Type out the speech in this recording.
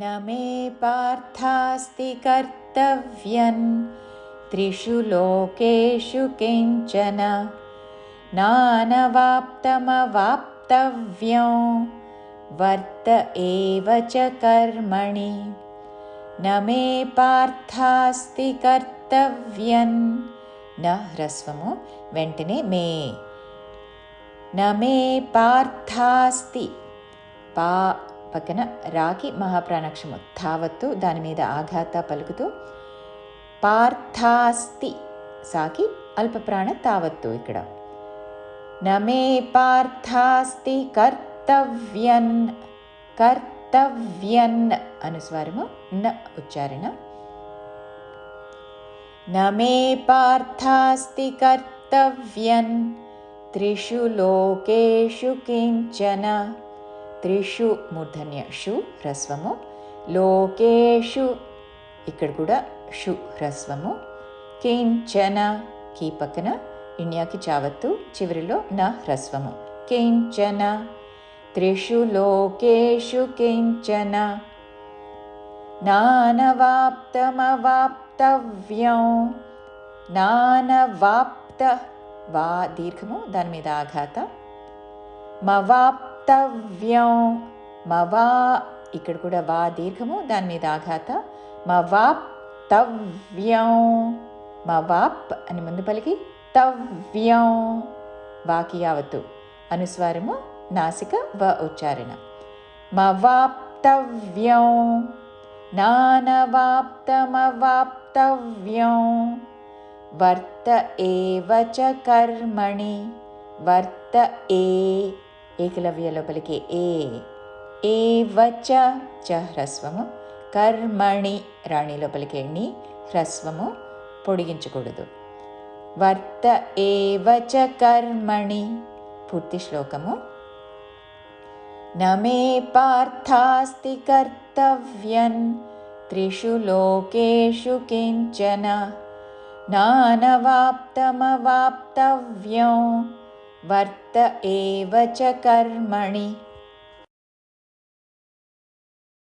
न मे पार्थास्ति कर्तव्यन् त्रिषु लोकेषु किञ्चन नानवाप्तमवाप्तव्यो वर्त एव च कर्मणि न मे పార్థాస్తి కర్తవ్యన్ న హ్రస్వము వెంటనే మే నమే పార్థాస్తి పా పక్కన రాకి మహాప్రాణాక్షము తావత్తు దాని మీద ఆఘాత పలుకుతూ పార్థాస్తి సాకి అల్పప్రాణ తావత్తు ఇక్కడ. నమే పార్థాస్తి కర్తవ్యన్ కర్తవ్యన్ అనుస్వారము న ఉచ్చారణ. నమే పార్థాస్తి కర్తవ్యన్ త్రిషు లోకేషు కించన. త్రిషు మూర్ధన్యషు హ్రస్వము. లోకేషు ఇక్కడ కూడా షు హ్రస్వము. కించన కీ పక్కన ఇణ్యాకి చావత్తు చివరిలో న హ్రస్వము. కించన త్రిషు లోకేషు కించన నానవాప్తమవాప్తవ్యం. నానవాప్త వా దీర్ఘము దాని మీద ఆఘాత. వక్తవ్యం మవా ఇక్కడ కూడా వా దీర్ఘము దాని మీద ఆఘాత. మవాప్తవ్యం. మవాప్ అని ముందు పలికి. తవ్యం. వాకి యావత్తు అనుస్వారము నాసిక వ ఉచ్చారణ. మవాప్తవ్యం. నానవాప్తమవాప్తవ్యం. వర్త ఏవ చ కర్మణి. వర్త ఏ ఏకలవ్య లోపలికి ఏ ఏ వచ చ హ్రస్వము కర్మణి రాణి లోపలికి ఎన్ని హ్రస్వము పొడిగించకూడదు. వర్త ఏ వచ కర్మణి పూర్తి శ్లోకము. నమే పార్థాస్తి కర్తవ్యన్ త్రిషు లోకేషు కించన నానవాప్తమవాప్తవ్యం वर्त एव च कर्मणि